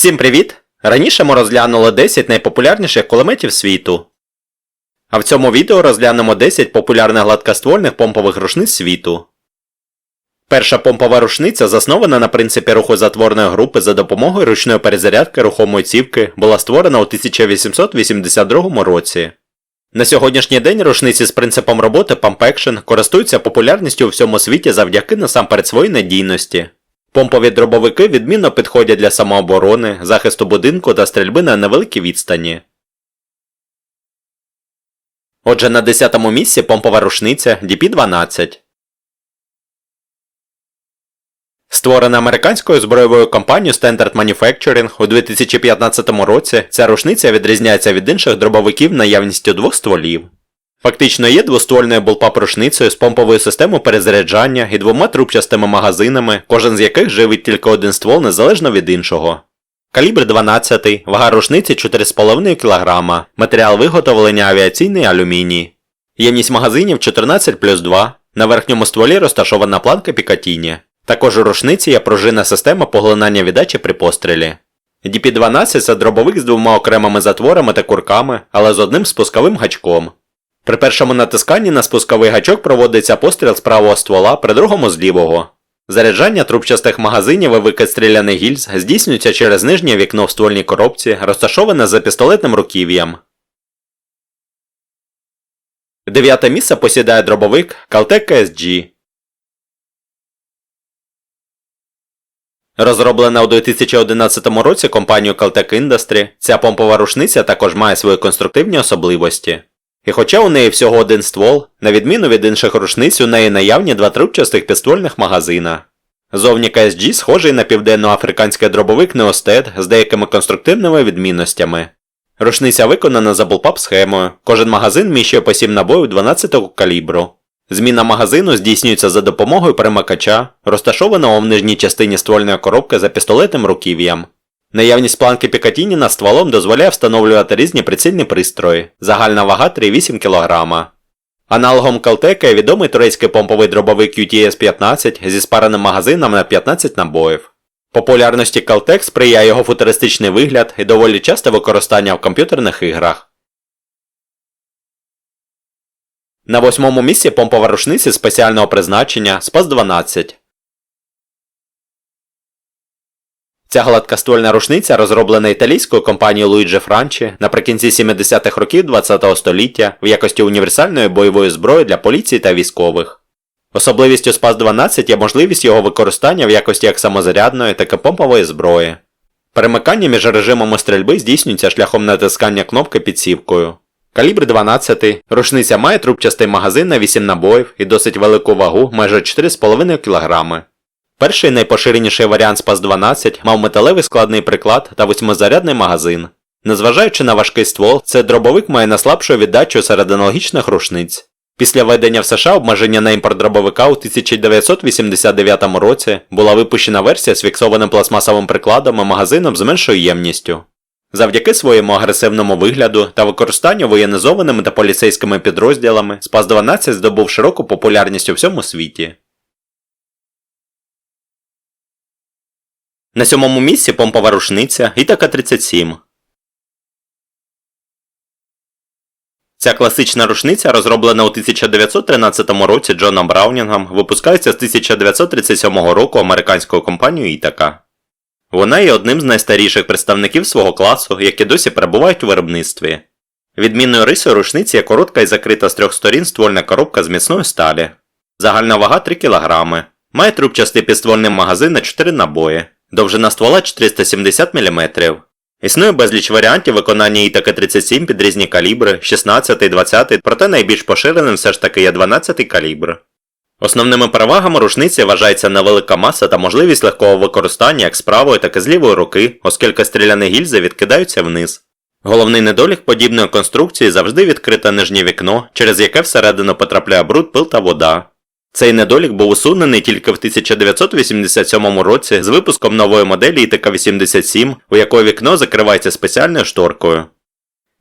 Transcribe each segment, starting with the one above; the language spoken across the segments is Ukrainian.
Всім привіт! Раніше ми розглянули 10 найпопулярніших кулеметів світу. А в цьому відео розглянемо 10 популярних гладкоствольних помпових рушниць світу. Перша помпова рушниця, заснована на принципі рухозатворної групи за допомогою ручної перезарядки рухомої цівки, була створена у 1882 році. На сьогоднішній день рушниці з принципом роботи Pump Action користуються популярністю у всьому світі завдяки насамперед своїй надійності. Помпові дробовики відмінно підходять для самооборони, захисту будинку та стрільби на невеликій відстані. Отже, на 10-му місці помпова рушниця DP-12. Створена американською збройовою компанією Standard Manufacturing у 2015 році, ця рушниця відрізняється від інших дробовиків наявністю двох стволів. Фактично є двоствольною булпап-рушницею з помповою системою перезаряджання і двома трубчастими магазинами, кожен з яких живить тільки один ствол незалежно від іншого. Калібр 12, вага рушниці 4,5 кг, матеріал виготовлення авіаційний алюміній. Ємність магазинів 14 плюс 2, на верхньому стволі розташована планка Пікатіні. Також у рушниці є пружинна система поглинання віддачі при пострілі. DP-12 це дробовик з двома окремими затворами та курками, але з одним спусковим гачком. При першому натисканні на спусковий гачок проводиться постріл з правого ствола, при другому з лівого. Заряджання трубчастих магазинів і викид стріляних гільз здійснюється через нижнє вікно в ствольній коробці, розташоване за пістолетним руків'ям. Дев'яте місце посідає дробовик Caltech KSG. Розроблена у 2011 році компанією Caltech Industry, ця помпова рушниця також має свої конструктивні особливості. І хоча у неї всього один ствол, на відміну від інших рушниць, у неї наявні два трубчастих підствольних магазина. Зовні KSG схожий на південноафриканський дробовик Неостед з деякими конструктивними відмінностями. Рушниця виконана за булпап схемою, кожен магазин вміщує по 7 набоїв 12-го калібру. Зміна магазину здійснюється за допомогою перемикача, розташованого в нижній частині ствольної коробки за пістолетним руків'ям. Наявність планки Пікатіні над стволом дозволяє встановлювати різні прицільні пристрої. Загальна вага 3,8 кг. Аналогом Caltech є відомий турецький помповий дробовик UTS-15 зі спареним магазином на 15 набоїв. Популярності Caltech сприяє його футуристичний вигляд і доволі часте використання в комп'ютерних іграх. На восьмому місці помпова рушниці спеціального призначення SPAS-12. Ця гладкоствольна рушниця розроблена італійською компанією Луїджі Франчі наприкінці 70-х років ХХ століття в якості універсальної бойової зброї для поліції та військових. Особливістю СПАС-12 є можливість його використання в якості як самозарядної, так і помпової зброї. Перемикання між режимами стрільби здійснюється шляхом натискання кнопки підсівкою. Калібр 12, рушниця має трубчастий магазин на 8 набоїв і досить велику вагу майже 4,5 кг. Перший найпоширеніший варіант спас 12 мав металевий складний приклад та восьмизарядний магазин. Незважаючи на важкий ствол, цей дробовик має наслабшу віддачу серед аналогічних рушниць. Після введення в США обмеження на імпорт дробовика у 1989 році була випущена версія з фіксованим пластмасовим прикладом і магазином з меншою ємністю. Завдяки своєму агресивному вигляду та використанню воєнізованими та поліцейськими підрозділами спас 12 здобув широку популярність у всьому світі. На сьомому місці помпова рушниця Ітака 37. Ця класична рушниця, розроблена у 1913 році Джоном Браунінгом, випускається з 1937 року американською компанією Ітака. Вона є одним з найстаріших представників свого класу, які досі перебувають у виробництві. Відмінною рисою рушниці є коротка і закрита з трьох сторін ствольна коробка з міцної сталі. Загальна вага 3 кг. Має трубчастий підствольний магазин на 4 набої. Довжина ствола 470 мм. Існує безліч варіантів виконання ітаки 37 під різні калібри, 16, 20, проте найбільш поширеним все ж таки є 12 калібр. Основними перевагами рушниці вважається невелика маса та можливість легкого використання як з правої, так і з лівої руки, оскільки стріляні гільзи відкидаються вниз. Головний недолік подібної конструкції завжди відкрите нижнє вікно, через яке всередину потрапляє бруд, пил та вода. Цей недолік був усунений тільки в 1987 році з випуском нової моделі ІТК-87, у якої вікно закривається спеціальною шторкою.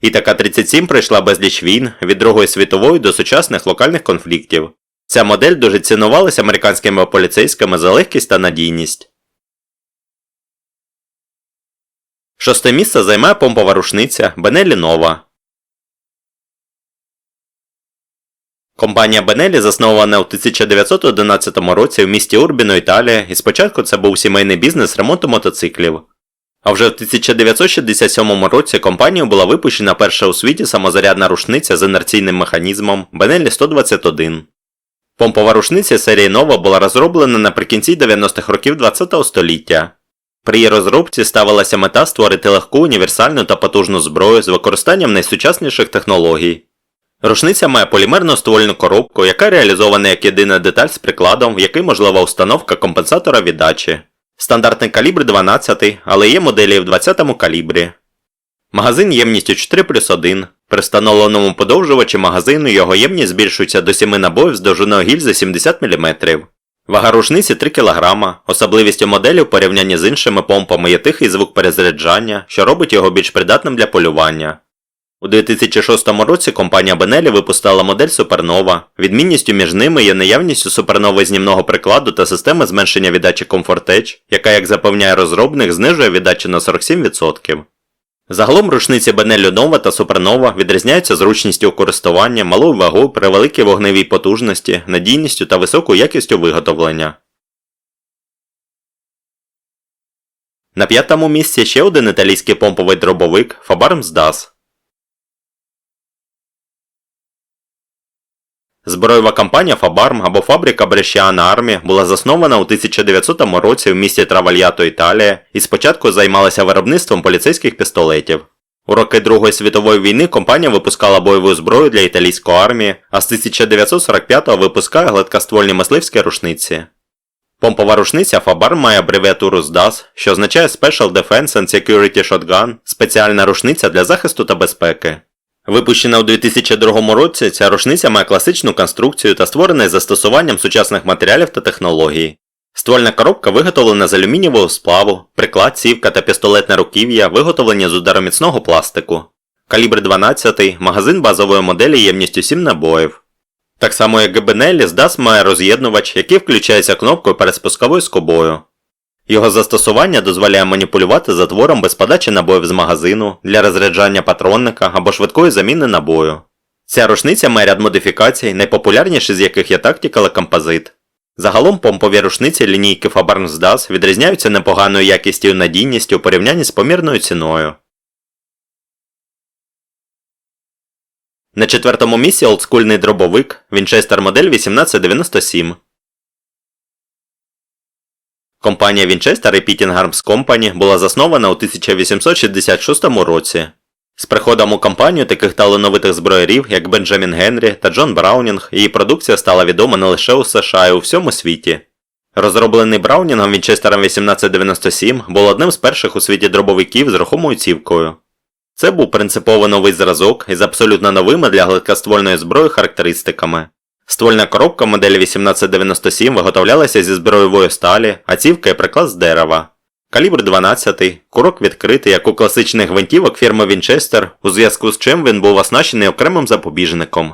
ІТК-37 пройшла безліч війн від Другої світової до сучасних локальних конфліктів. Ця модель дуже цінувалася американськими поліцейськими за легкість та надійність. Шосте місце займає помпова рушниця Benelli Nova. Компанія Benelli заснована у 1911 році в місті Урбіно, Італія, і спочатку це був сімейний бізнес ремонту мотоциклів. А вже в 1967 році компанією була випущена перша у світі самозарядна рушниця з інерційним механізмом Benelli 121. Помпова рушниця серії Nova була розроблена наприкінці 90-х років ХХ століття. При її розробці ставилася мета створити легку, універсальну та потужну зброю з використанням найсучасніших технологій. Рушниця має полімерну ствольну коробку, яка реалізована як єдина деталь з прикладом, в який можлива установка компенсатора віддачі. Стандартний калібр 12, але є моделі в 20 калібрі. Магазин ємністю 4 плюс 1. При встановленому подовжувачі магазину його ємність збільшується до 7 набоїв з довжиною гільзи 70 мм. Вага рушниці 3 кг. Особливістю моделі в порівнянні з іншими помпами є тихий звук перезаряджання, що робить його більш придатним для полювання. У 2006 році компанія Benelli випустила модель Supernova. Відмінністю між ними є наявністю супернови знімного прикладу та системи зменшення віддачі Comfort Edge, яка, як запевняє розробник, знижує віддачу на 47%. Загалом рушниці Benelli Nova та Supernova відрізняються зручністю у користуванні, малою вагою при великій вогневій потужності, надійністю та високою якістю виготовлення. На п'ятому місці ще один італійський помповий дробовик Fabarms DAS. Зброєва компанія Фабарм або фабрика Брешіана Армі була заснована у 1900 році в місті Травальято, Італія, і спочатку займалася виробництвом поліцейських пістолетів. У роки Другої світової війни компанія випускала бойову зброю для італійської армії, а з 1945-го випускає гладкоствольні мисливські рушниці. Помпова рушниця Фабарм має абревіатуру SDAS, що означає Special Defense and Security Shotgun – спеціальна рушниця для захисту та безпеки. Випущена у 2002 році, ця рушниця має класичну конструкцію та створена із застосуванням сучасних матеріалів та технологій. Ствольна коробка виготовлена з алюмінієвого сплаву, приклад, сівка та пістолетне руків'я виготовлені з удароміцного пластику. Калібр 12, магазин базової моделі ємністю 7 набоїв. Так само як Гебенелі, здас має роз'єднувач, який включається кнопкою перед спусковою скобою. Його застосування дозволяє маніпулювати затвором без подачі набоїв з магазину для розряджання патронника або швидкої заміни набою. Ця рушниця має ряд модифікацій, найпопулярніші з яких є і Composite. Загалом помпові рушниці лінійки Fabarns DAS відрізняються непоганою якістю і надійністю у порівнянні з помірною ціною. На четвертому місці олдскульний дробовик Winchester модель 1897. Компанія Winchester і Pitting Arms Company була заснована у 1866 році. З приходом у компанію таких талановитих зброярів, як Бенджамін Генрі та Джон Браунінг, її продукція стала відома не лише у США і у всьому світі. Розроблений Браунінгом Winchester 1897 був одним з перших у світі дробовиків з рухомою цівкою. Це був принципово новий зразок із абсолютно новими для гладкоствольної зброї характеристиками. Ствольна коробка моделі 1897 виготовлялася зі зброєвої сталі, а цівка і приклад з дерева. Калібр 12, курок відкритий, як у класичних гвинтівок фірми Winchester, у зв'язку з чим він був оснащений окремим запобіжником.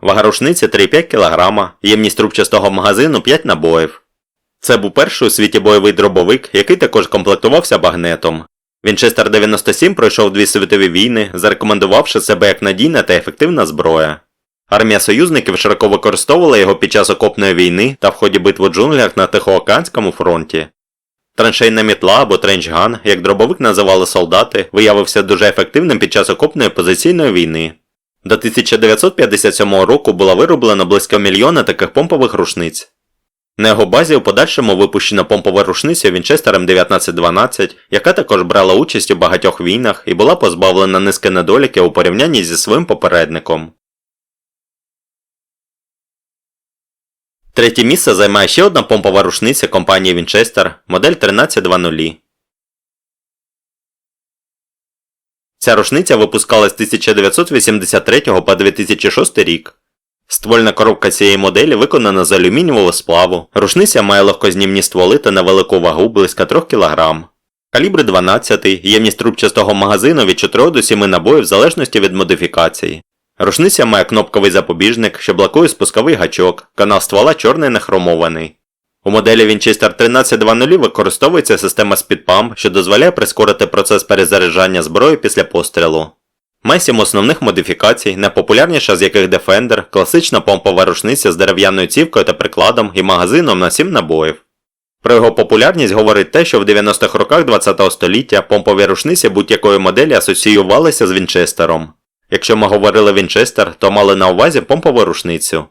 Вага рушниці 3,5 кг, ємність трубчастого магазину 5 набоїв. Це був перший у світі бойовий дробовик, який також комплектувався багнетом. Winchester 97 пройшов дві світові війни, зарекомендувавши себе як надійна та ефективна зброя. Армія союзників широко використовувала його під час окопної війни та в ході битв джунглях на Тихоокеанському фронті. Траншейна мітла або тренчган, як дробовик називали солдати, виявився дуже ефективним під час окопної позиційної війни. До 1957 року було вироблено близько мільйона таких помпових рушниць. На його базі у подальшому випущена помпова рушниця Вінчестером 1912, яка також брала участь у багатьох війнах і була позбавлена низки недоліків у порівнянні зі своїм попередником. Третє місце займає ще одна помпова рушниця компанії Winchester, модель 1320. Ця рушниця випускалась з 1983 по 2006 рік. Ствольна коробка цієї моделі виконана з алюмінієвого сплаву. Рушниця має легкознімні стволи та невелику вагу близько 3 кг. Калібр 12, ємність трубчастого магазину від 4 до 7 набоїв в залежності від модифікації. Рушниця має кнопковий запобіжник, що блокує спусковий гачок, канал ствола чорний нехромований. У моделі Winchester 1320 використовується система Speed Pump, що дозволяє прискорити процес перезаряджання зброї після пострілу. Має сім основних модифікацій, найпопулярніша з яких Defender, класична помпова рушниця з дерев'яною цівкою та прикладом і магазином на 7 набоїв. Про його популярність говорить те, що в 90-х роках ХХ століття помпові рушниці будь-якої моделі асоціювалися з Вінчестером. Якщо ми говорили Вінчестер, то мали на увазі помпову рушницю.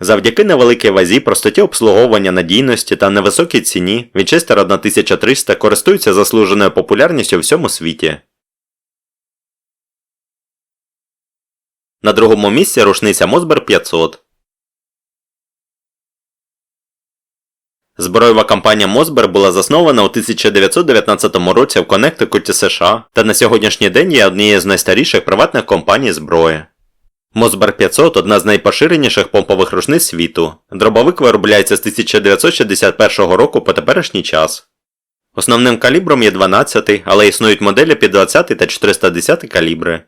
Завдяки невеликій вазі, простоті обслуговування надійності та невисокій ціні Вінчестер 1300 користується заслуженою популярністю у всьому світі. На другому місці рушниця Мосбер 500. Зброєва компанія Мосбер була заснована у 1919 році в Коннектикуті США та на сьогоднішній день є однією з найстаріших приватних компаній зброї. Мосбер 500 одна з найпоширеніших помпових рушниць світу. Дробовик виробляється з 1961 року по теперішній час. Основним калібром є 12, але існують моделі під 20 та 410 калібри.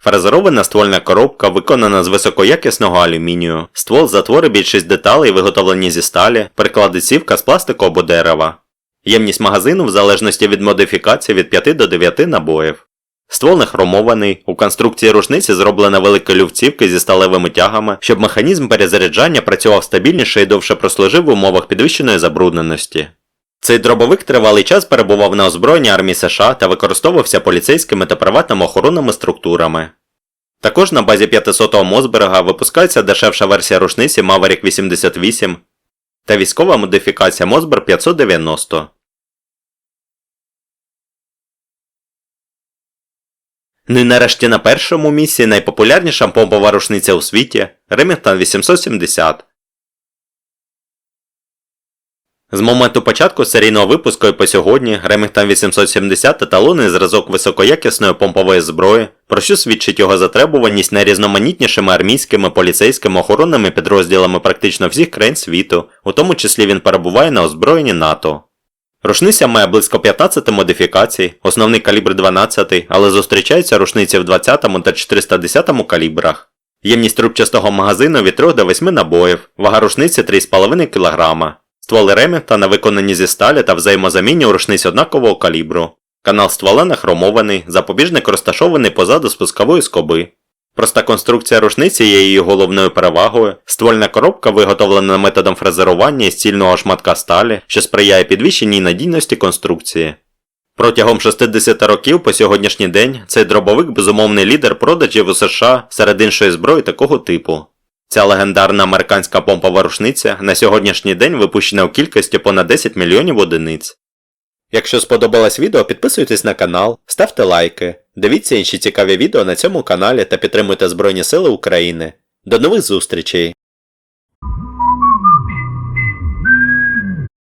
Фрезерована ствольна коробка виконана з високоякісного алюмінію. Ствол затвори більшість деталей виготовлені зі сталі, приклади цівка з пластику або дерева. Ємність магазину в залежності від модифікації від 5 до 9 набоїв. Ствол не хромований, у конструкції рушниці зроблена велика люфтівка зі сталевими тягами, щоб механізм перезаряджання працював стабільніше і довше прослужив в умовах підвищеної забрудненості. Цей дробовик тривалий час перебував на озброєнні армії США та використовувався поліцейськими та приватними охоронними структурами. Також на базі 500-го Мосберга випускається дешевша версія рушниці Maverick 88 та військова модифікація Мосбер 590. Ну і нарешті на першому місці найпопулярніша помпова рушниця у світі Remington 870. З моменту початку серійного випуску і по сьогодні Remington 870 еталонний зразок високоякісної помпової зброї, про що свідчить його затребуваність найрізноманітнішими армійськими, поліцейськими охоронними підрозділами практично всіх країн світу, у тому числі він перебуває на озброєнні НАТО. Рушниця має близько 15 модифікацій, основний калібр 12, але зустрічаються рушниці в 20 та 410 калібрах. Ємність трубчастого магазину від 3 до 8 набоїв, вага рушниці 3,5 кг. Стволи Ремінгтона виконані зі сталі та взаємозамінні у рушниць однакового калібру. Канал ствола не хромований, запобіжник розташований позаду спускової скоби. Проста конструкція рушниці є її головною перевагою. Ствольна коробка виготовлена методом фрезерування із цільного шматка сталі, що сприяє підвищеній надійності конструкції. Протягом 60 років по сьогоднішній день цей дробовик безумовний лідер продажів у США серед іншої зброї такого типу. Ця легендарна американська помпова рушниця на сьогоднішній день випущена у кількості понад 10 мільйонів одиниць. Якщо сподобалось відео, підписуйтесь на канал, ставте лайки, дивіться інші цікаві відео на цьому каналі та підтримуйте Збройні Сили України. До нових зустрічей!